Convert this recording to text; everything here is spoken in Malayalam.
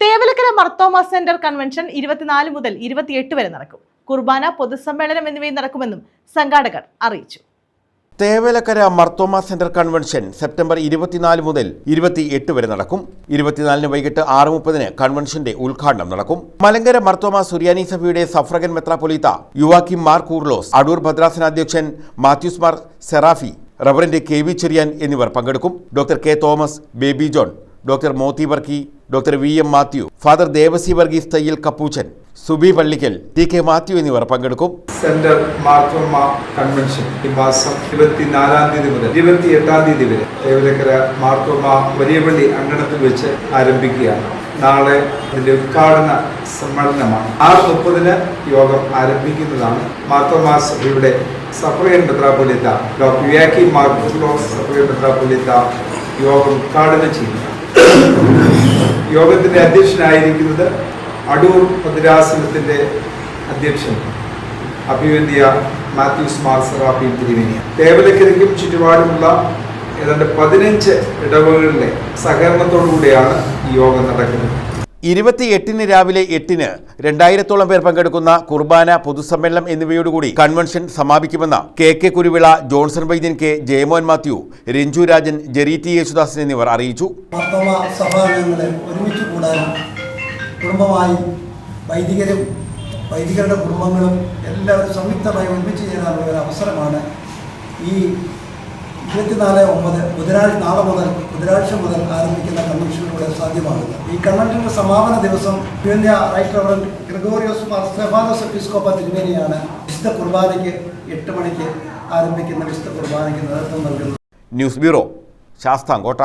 തേവലക്കര മർത്തോമ സെന്റർ കൺവെൻഷൻ ഇരുപത്തിനാല് മുതൽ ഇരുപത്തിയെട്ട് വരെ നടക്കും. കുർബാന പൊതുസമ്മേളനം എന്നിവയും നടക്കുമെന്നും സംഘാടകർ അറിയിച്ചു. Thevalakkara Marthoma centre convention September ഇരുപത്തിനാല് മുതൽ ഇരുപത്തിയെട്ട് വരെ നടക്കും. ഇരുപത്തിനാലിന് വൈകിട്ട് ആറ് മുപ്പതിന് കൺവെൻഷന്റെ ഉദ്ഘാടനം നടക്കും. മലങ്കര മർത്തോമ സുറിയാനി സഭയുടെ സഫ്രഗൻ മെത്രാപൊലീത്ത യുവാക്കിം മാർ കൂർലോസ് അടൂർ ഭദ്രാസന അധ്യക്ഷൻ മാത്യൂസ് മാർ സെറാഫി റബറിന്റെ കെ വി ചെറിയാൻ എന്നിവർ പങ്കെടുക്കും. Doctor K Thomas Baby John doctor Mothi Varkey doctor V M Mathew father Devasy Varghese Thayyil Capuchin Subi Pallickal T K Mathew എന്നിവർ പങ്കെടുക്കും. സെന്റർ മാർത്തോമ കൺവെൻഷൻ ഈ മാസം ഇരുപത്തിനാലാം തീയതി മുതൽ ഇരുപത്തി എട്ടാം തീയതി വരെ തേവലക്കര മാർത്തോമ വലിയപള്ളി അങ്കണത്തിൽ വെച്ച് ആരംഭിക്കുകയാണ്. നാളെ ഇതിന്റെ ഉദ്ഘാടന സമ്മേളനമാണ്. ആറ് മുപ്പതിന് യോഗം ആരംഭിക്കുന്നതാണ്. മാർത്തോമ സഭയുടെ സഫറിയൻ മെത്രാപൊലിത്ത ഡോക്ടർ വിയാക്കി മാർക്കോസ് സഫറിയൻ മെത്രാപൊലിത്ത യോഗം ഉദ്ഘാടനം ചെയ്യുക യോഗത്തിന്റെ അധ്യക്ഷനായിരിക്കുന്നത് അടൂർ ഭദ്രാസനത്തിന്റെ അധ്യക്ഷൻ അഭിവന്യ മാത്യൂസ് മാർസറാപ്പി തിരുവിനിയ തേവലക്കരയ്ക്കും ചുറ്റുപാടുമുള്ള ഏതാണ്ട് പതിനഞ്ച് ഇടവകളിലെ സഹകരണത്തോടുകൂടിയാണ് ഈ യോഗം നടക്കുന്നത്. ഇരുപത്തിയെട്ടിന് രാവിലെ എട്ടിന് രണ്ടായിരത്തോളം പേർ പങ്കെടുക്കുന്ന കുർബാന പൊതുസമ്മേളനം എന്നിവയോടുകൂടി convention സമാപിക്കുമെന്ന് K K Kuruvila Johnson Vaidyan K Jayamon Mathew Ranju Rajan Jerry T Yesudasan എന്നിവർ അറിയിച്ചു. ഒരുമിച്ച് കൂടാനും കുടുംബമായി വൈദികരും വൈദികരുടെ കുടുംബങ്ങളും എല്ലാവരും സംയുക്തമായി ഒരുമിച്ച് ചേരാനുള്ള ഒരു അവസരമാണ് ഈ ഇരുപത്തിനാല് ഒമ്പത് ബുധനാഴ്ച നാളെ മുതൽ ബുധനാഴ്ച മുതൽ ആരംഭിക്കുന്ന കൺവെൻഷനിലൂടെ സാധ്യമാകുന്നത് ഈ കൺവെൻഷന്റെ സമാപന ദിവസം India right reverend Gregorios Mar Stephanos എപ്പിസ്കോപ്പ തിരുമേനിയാണ് വിശുദ്ധ കുർബാനയ്ക്ക് എട്ട് മണിക്ക് ആരംഭിക്കുന്ന വിശുദ്ധ കുർബാനയ്ക്ക് നേതൃത്വം നൽകുന്നത്. News bureau Sasthamkotta.